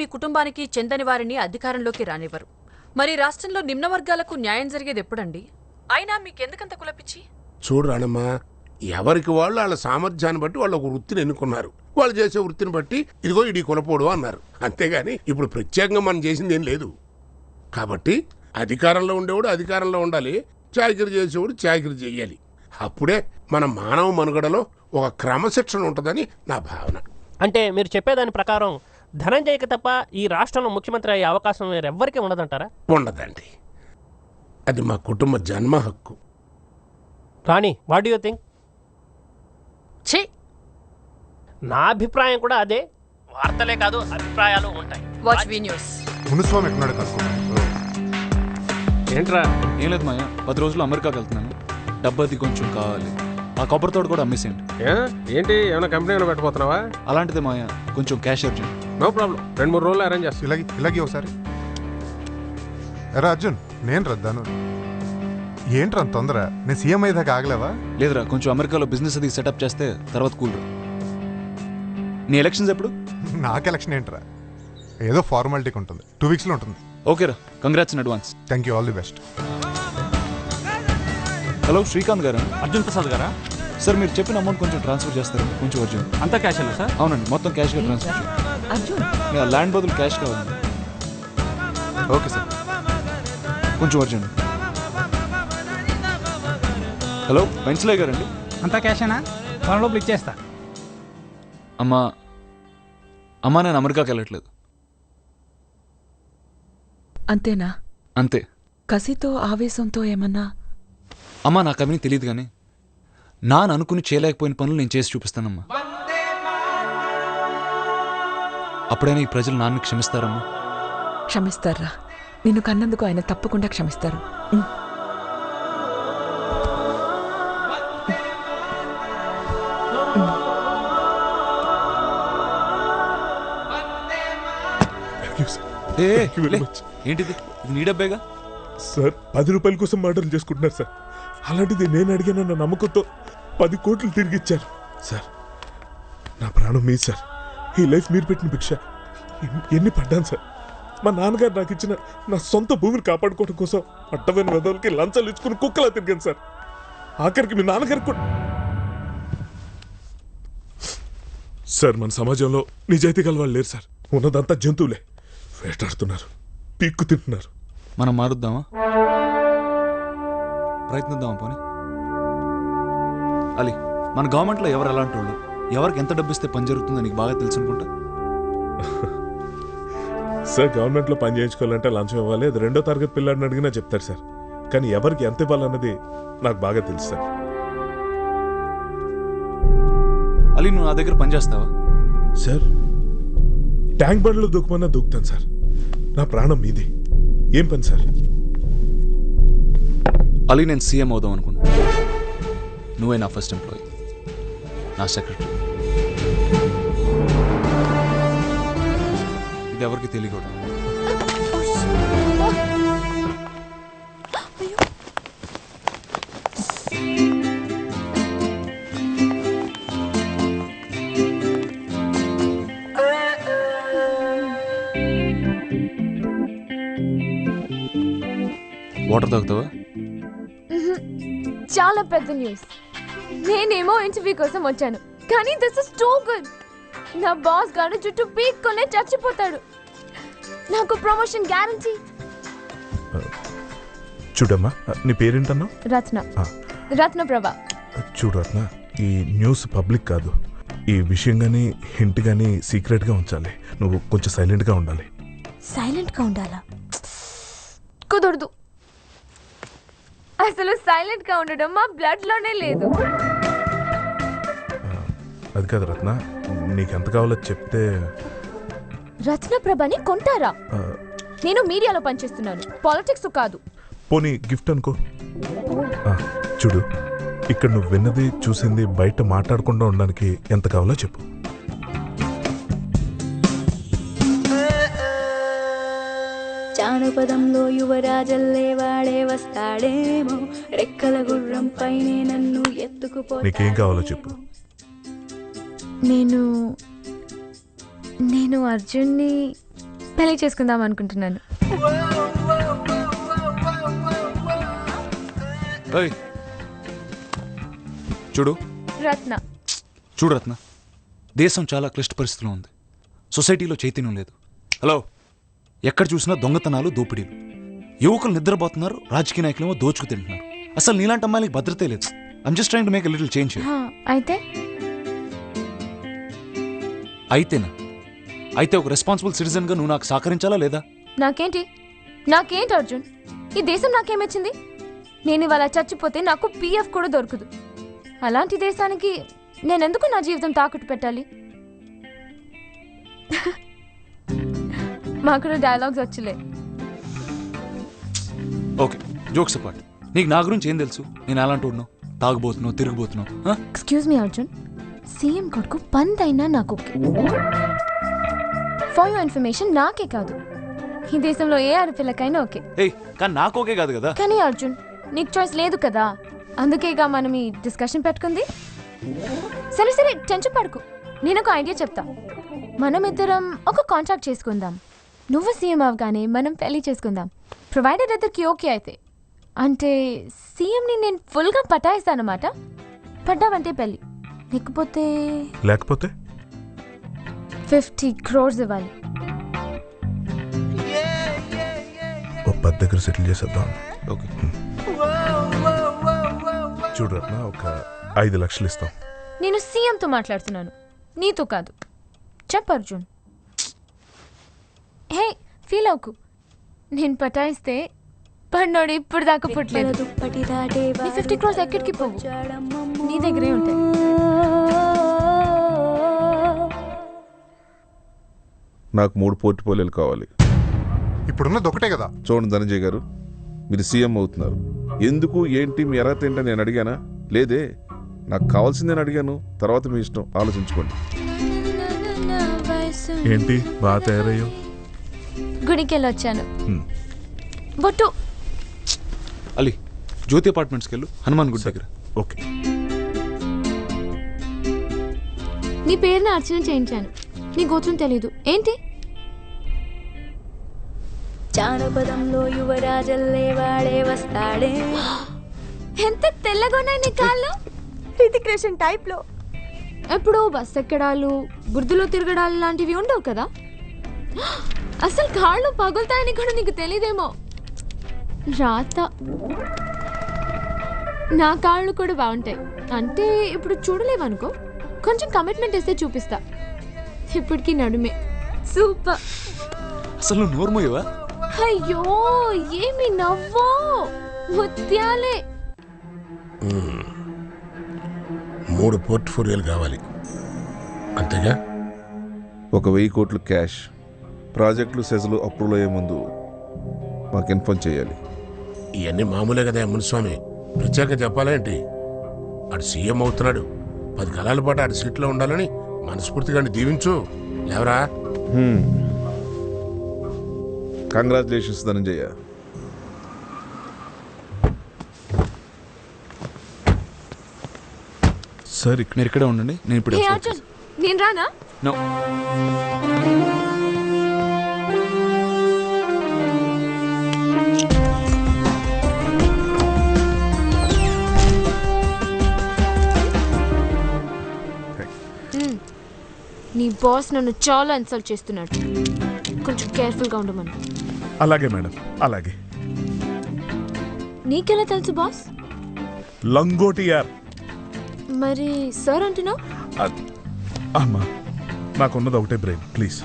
మీ కుటుంబానికి చెందని వారిని అధికారంలోకి రానివ్వరు. మరి రాష్ట్రంలో నిమ్న వర్గాలకు న్యాయం జరిగేది ఎప్పుడండి? అయినా మీకెందుకంత కులపిచ్చి? చూడు రాణమ్మా ఎవరికి వాళ్ళు వాళ్ళ సామర్థ్యాన్ని బట్టి వాళ్ళు ఒక వృత్తిని ఎన్నుకున్నారు. వాళ్ళు చేసే వృత్తిని బట్టి ఇదిగో ఇడి కులపోడు అన్నారు. అంతేగాని ఇప్పుడు ప్రత్యేకంగా మనం చేసింది ఏం లేదు. కాబట్టి అధికారంలో ఉండేవాడు అధికారంలో ఉండాలి చాకిరి చేసేవాడు చాకిరి చేయాలి. అప్పుడే మన మానవ మనుగడలో ఒక క్రమశిక్షణ ఉంటుందని నా భావన. అంటే మీరు చెప్పేదాని ప్రకారం ధనంజయ్కి తప్ప ఈ రాష్ట్రంలో ముఖ్యమంత్రి అయ్యే అవకాశం వేరెవ్వరికీ ఉండదంటారా? ఉండదండి. అది మా కుటుంబ జన్మ హక్కు. రాణి వాట్ యూ థింక్ ఛీ! నా అభిప్రాయం కూడా అదే. వార్తలే కాదు అభిప్రాయాలు ఉంటాయి. వాచ్ వి న్యూస్ మునుస్వామి ఎక్కడున్నాడు కనుక్కున్నాను ఏంట్రా? ఏం లేదు మాయ. పది రోజులు అమెరికాకి వెళ్తున్నాను. డబ్బది కొంచెం కావాలి. ఆ కొబ్బరి తోడు కూడా అమ్మేసేయండి. ఏ? ఏంటి? ఏమైనా కంపెనీ ఏమైనా పెట్టబోతున్నావా? అలాంటిదే మాయ. కొంచెం క్యాష్ అర్జెంట్ నో ప్రాబ్లం రెండు మూడు రోజులు అరేంజ్ చేస్తాను ఇలాగే ఇలాగే ఒకసారి. ఎరా అర్జున్ నేను రద్దాను. ఏంట్రా అంత తొందర? నేను సీఎం అయ్యేదాకా ఆగలేవా? లేదురా కొంచెం అమెరికాలో బిజినెస్ అది సెటప్ చేస్తే తర్వాత కూల్ నీ ఎలక్షన్స్ ఎప్పుడు? నాకు ఎలక్షన్ ఏంట్రా? ఏదో ఫార్మాలిటీకి ఉంటుంది. టూ వీక్స్లో ఉంటుంది. ఓకేరా congrats in advance thank you all the best hello Srikanth గారా? అర్జున్ ప్రసాద్ గారా? సార్ మీరు చెప్పిన అమౌంట్ కొంచెం ట్రాన్స్ఫర్ చేస్తారు? కొంచెం అర్జెంట్ అంతా క్యాష్ అన్నా సార్ అవునండి మొత్తం క్యాష్గా ట్రాన్స్ఫర్ చేయండి. అర్జున్. ల్యాండ్ బదులు క్యాష్ కావాలి. Okay sir. కొంచెం అర్జెంట్ హలో వెంచలే గారండి. అంతా క్యాషేనా? మన లోపల ఇచ్చేస్తా అమ్మా అమ్మా నేను అమెరికాకి వెళ్ళట్లేదు. అంతేనా? అంతే. కసితో ఆవేశంతో ఏమన్నా? అమ్మా నాకు అవన్నీ తెలియదు కానీ నాన్న అనుకుని చేయలేకపోయిన పనులు నేను చేసి చూపిస్తానమ్మా. అప్పుడైనా ఈ ప్రజలు నాన్నని క్షమిస్తారమ్మా. క్షమిస్తారా? నిన్ను కన్నందుకు ఆయన తప్పకుండా క్షమిస్తారు. ఏ ఏ, you very లే. much. ఏంటిది? ఇది నీ డబ్బేగా? సార్ పది రూపాయల కోసం మర్డర్లు చేసుకుంటున్నారు సార్. అలాంటిది నేను అడిగానన్న నమ్మకంతో పది కోట్లు తిరిగి ఇచ్చారు సార్. నా ప్రాణం మీ సార్. ఈ లైఫ్ మీరు పెట్టిన భిక్ష. ఎన్ని- పడ్డాను సార్. మా నాన్నగారు నాకు ఇచ్చిన నా సొంత భూమిని కాపాడుకోవడం కోసం అడ్డమైన వెదవులకి లంచాలు ఇచ్చుకుని కుక్కలా తిరిగాను సార్. ఆఖరికి మీ నాన్నగారికి కూడా. సార్ మన సమాజంలో నిజాయితీ గల వాళ్ళు లేరు సార్. ఉన్నదంతా జంతువులే. వేటాడుతున్నారు. పీక్కు తింటున్నారు. మనం మారుద్దామా? ప్రయత్నిద్దామా పోనీ? అలీ మన గవర్నమెంట్లో ఎవరు ఎలాంటి వాళ్ళు? ఎవరికి ఎంత డబ్బు ఇస్తే పని జరుగుతుందో నీకు బాగా తెలుసు అనుకుంటా? సార్ గవర్నమెంట్లో పని చేయించుకోవాలంటే లంచం ఇవ్వాలి. అది రెండో తరగతి పిల్లాడిని అడిగినా చెప్తారు సార్. కానీ ఎవరికి ఎంత ఇవ్వాలన్నది నాకు బాగా తెలుసు సార్. అలీ నువ్వు నా దగ్గర పని చేస్తావా? సార్ ట్యాంక్ బండ్లో దూకమన్నా దూకుతాను సార్. నా ప్రాణం మీది. ఏం పని సార్? అలీ నేను సీఎం అవుదాం అనుకుంటా నువ్వే నా ఫస్ట్ ఎంప్లాయీ నా సెక్రటరీ. ఇది ఎవరికి తెలియకూడదు. వాటర్ తాగుతావా? చాలా పెద్ద న్యూస్. నేనేమో ఇంటర్వ్యూ కోసం వచ్చాను. కానీ దిస్ ఇస్ టూ గుడ్ నా బాస్ గారు జుట్టు పీక్కొనే చచ్చిపోతాడు. నాకు ప్రమోషన్ గ్యారంటీ చూడమ్మా నీ పేరేంటన్నా? రత్న. రత్న ప్రభా. చూడు రత్న ఈ న్యూస్ పబ్లిక్ కాదు. ఈ విషయం కానీ హింట్ కానీ సీక్రెట్గా ఉంచాలి. నువ్వు కొంచెం సైలెంట్గా ఉండాలి. సైలెంట్గా ఉండాలా? కుదరదు. అసలు సైలెంట్గా ఉండడం మా బ్లడ్లోనే లేదు. అది కాదు రత్న నీకు ఎంత కావాలో చెప్తే. రత్న ప్రభని కొంటారా? నేను మీడియాలో పనిచేస్తున్నాను. పాలిటిక్స్ కాదు. పోనీ గిఫ్ట్ అనుకో. ఆ, చూడు ఇక్కడ నువ్వు విన్నది చూసింది బయట మాట్లాడకుండా ఉండడానికి ఎంత కావాలో చెప్పు. జానపదంలో యువరాజల్లే వాడే వస్తాడేమో. రెక్కల గుర్రం పైనే నన్ను ఎత్తుకుపో నీకేం కావాలో చెప్పు. నేను నేను అర్జున్ని పెళ్ళి చేసుకుందాం అనుకుంటున్నాను. ఏయ్ చూడు. రత్న. చూడు రత్న దేశం చాలా క్లిష్ట పరిస్థితిలో ఉంది. సొసైటీలో చైతన్యం లేదు. హలో ఎక్కడ చూసినా దొంగతనాలు దోపిడీలు. యువకులు నిద్రపోతున్నారు రాజకీయ నాయకులేమో దోచుకు తింటున్నారు. అసలు నీలాంటి అమ్మాయిలకి భద్రతే లేదు. I'm just train to make little change హా, అయితే? అయితేనా? అయితే ఒక రెస్పాన్సిబుల్ సిటిజన్గా నువ్వు నాకు సహకరించాలా లేదా? నాకేంటి? నాకేంటి అర్జున్? ఈ దేశం నాకేమిచ్చింది? నేను ఇవాళ చచ్చిపోతే నాకు పీఎఫ్ కూడా దొరకదు. అలాంటి దేశానికి నేనెందుకు నా జీవితం తాకట్టు పెట్టాలి? మాకు డైలాగ్స్ వచ్చలే. ఓకే జోక్స్ అపార్ట్ నీకు నా గురించి ఏం తెలుసు? నేను అలాంటి ఉన్నావు తాగుబోతున్నావు తిరిగిపోతున్నావు? Excuse me Arjun. సీఎం కొడుకు పంత్ అయినా నాకు ఫర్ యువర్ ఇన్ఫర్మేషన్ నాకే కాదు. ఈ దేశంలో ఏ ఆడపిల్లకైనా ఓకే. కానీ నాకు ఓకే కాదు కదా? కానీ అర్జున్ నీకు చాయిస్ లేదు కదా. అందుకేగా మనం ఈ డిస్కషన్ పెట్టుకుంది. సరే సరే టెన్షన్ పడుకు. నేను ఒక ఐడియా చెప్తా. మనం ఇద్దరం ఒక కాంట్రాక్ట్ చేసుకుందాం. నువ్వు సీఎం అవగానే మనం పెళ్ళి చేసుకుందాం. ప్రొవైడర్ ఇద్దరికి ఓకే అయితే. అంటే సీఎంని నేను ఫుల్గా పటాయిస్తానమాట. పడ్డావంటే పెళ్ళి లేకపోతే లేకపోతే? ఫిఫ్టీ క్రోర్స్ ఇవ్వాలి. ఓ పది దగ్గర సెటిల్ చేసేద్దాం. ఓకే. చూడు రత్న ఒక ఐదు లక్షలు ఇస్తాం. నేను సీఎంతో మాట్లాడుతున్నాను. నీతో కాదు. చెప్పు అర్జున్. హే ఫీల్ అవుకు నేను పటాయిస్తే పన్నోడు ఇప్పుడు దాకా పుట్టలేదు ఫిఫ్టీ క్రోర్స్ ఎక్కడికి పోవు? నీ దగ్గరే ఉంటాయి. నాకు మూడు పోర్ట్ఫోలియోలు కావాలి. ఇప్పుడున్నది ఒకటే కదా. చూడండి ధనంజయ్ గారు మీరు సీఎం అవుతున్నారు. ఎందుకు ఏంటి మీ అర్హత ఏంటని నేను అడిగానా? లేదే నాకు కావాల్సింది నేను అడిగాను. తర్వాత మీ ఇష్టం ఆలోచించుకోండి. ఏంటి బాగా తయారయ్యావు? గుడికి వెళ్ళి వచ్చాను. బొట్టు. అలీ జ్యోతి అపార్ట్మెంట్స్కి వెళ్ళు. హనుమాన్ గుడి దగ్గర. ఓకే. నీ పేరుని అర్చన చేయించాను. నీ గోత్రం తెలీదు. ఏంటి? జానపదంలో యువరాజల్లే వాడే వస్తాడే. ఎంత తెల్లగా ఉన్నాయి నీ కాళ్ళు? రోషన్ టైప్లో ఎప్పుడో బస్ ఎక్కడాలు బురదలో తిరగడాలు లాంటివి ఉండవు కదా? అసలు కాళ్ళు పగులుతాయని కూడా నీకు తెలియదేమో రాత. నా కాళ్ళు కూడా బాగుంటాయి. అంటే ఇప్పుడు చూడలేవనుకో? కొంచెం కమిట్మెంట్ ఇస్తే చూపిస్తా. ఇప్పటికి నడుమే. సూపర్. అసలు నువ్వు అయ్యో ఏమి నవ్వో? ముత్యాలే మూడు పోర్ట్ఫోలియోలు కావాలి. అంతేగా? ఒక వెయ్యి కోట్లు క్యాష్. ప్రాజెక్టులు సెజలు అప్రూవల్ అయ్యే ముందు మాకు ఇన్ఫార్మ్ చేయాలి. ఇవన్నీ మామూలే కదా మునిస్వామి ప్రత్యేకంగా చెప్పాలేంటి ఆడు సీఎం అవుతున్నాడు. పది కాలాల పాటు ఆడు సీట్లో ఉండాలని మనస్ఫూర్తిగా దీవించు. లేవరా? కంగ్రాచులేషన్స్ ధనంజయ. సార్ మీరు ఇక్కడే ఉండండి. నేను ఇప్పుడు నేను రానా? నో. నీ బాస్ నన్ను చాలా ఇన్సల్ట్ చేస్తున్నాడు. కొంచెం కేర్ఫుల్గా ఉండమను. అలాగే మేడం అలాగే. నీకెలా తెలుసు బాస్? లంగోటి యార్. మరి సార్ అంటున్నావు? అద్- అమ్మా నాకున్నది ఒకటే బ్రెయిన్ ప్లీజ్.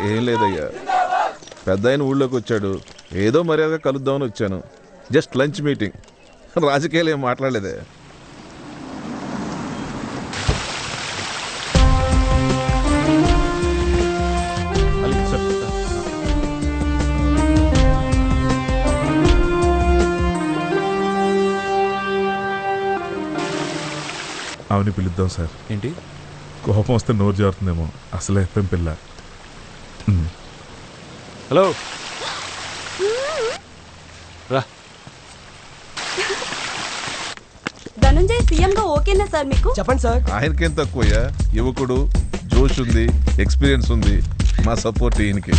ఏం లేదయ్యా. పెద్ద ఆయన ఊళ్ళోకి వచ్చాడు. ఏదో మర్యాదగా కలుద్దామని వచ్చాను. Just lunch meeting. రాజకీయాలు ఏం మాట్లాడలేదే. అవని పిలుద్దాం సార్. ఏంటి? కోపం వస్తే నోరు జారుతుందేమో. అసలే ఎఫ్ఎం పిల్ల. హలో. రా. ధనంజయ్ సీఎం గా ఓకేనా సార్ మీకు? చెప్పండి సార్. ఆయనకేం తక్కువయ్యా? యువకుడు జోష్ ఉంది ఎక్స్పీరియన్స్ ఉంది మా సపోర్ట్ ఈయనకి.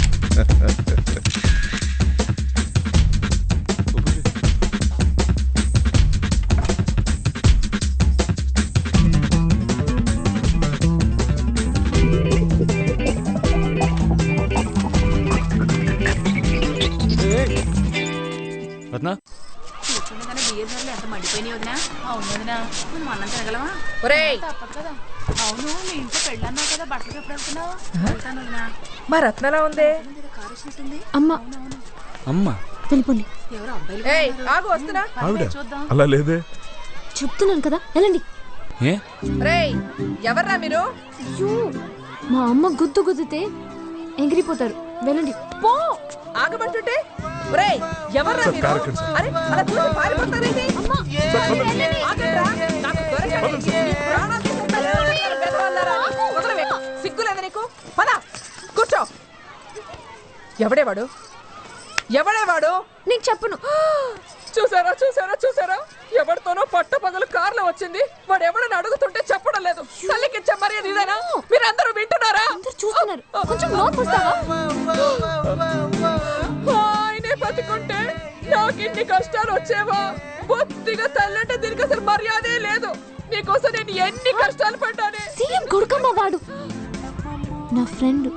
అవును మీ ఇంట్లో పెళ్ళన్నావు కదా బట్టలు ఎప్పుడు వెళ్తున్నావు మా రత్నలా ఉందే? అమ్మ. అమ్మ. వెళ్ళిపోండి ఏయ్ ఆగు వస్తున్నా. ఆవిడ? అలా లేదే? చెప్తున్నాను కదా వెళ్ళండి. ఏ? రేయ్ ఎవర్రా మీరు? అయ్యో మా అమ్మ గుద్దు గుద్దితే ఎగిరిపోతారు. వెళ్ళండి. పో! ఆగమంటుంటే? రేయ్ ఎవర్రా సార్, మీరు? కారు ఎక్కండి, సార్. అరే అలా చూసి పారిపోతారేంటి? అమ్మా ఆగండ్రా. నాకు దొరకండి. మీ ప్రాణాలు తీసేస్తాను. వెధవల్లారా. వదలవే. సిగ్గులేదు నీకు? పద. కూర్చో. ఎవడేవాడు ఎవడేవాడు నేను చెప్పను. చూసారా చూసారా చూసారా? ఎవరితోనో పట్ట పగలు కార్లో వచ్చింది. వాడు ఎవడని అడుగుతుంటే నోట్ పుస్తావా ఆయనే బతుకుంటే నాకు ఇన్ని కష్టాలు వచ్చేవా? బొత్తిగా తల్లంటే దీనికి అసలు మర్యాదే లేదు. నీకోసం నేను ఎన్ని కష్టాలు పడ్డానే. సీఎం కొడుకమ్మ వాడు. నా ఫ్రెండ్.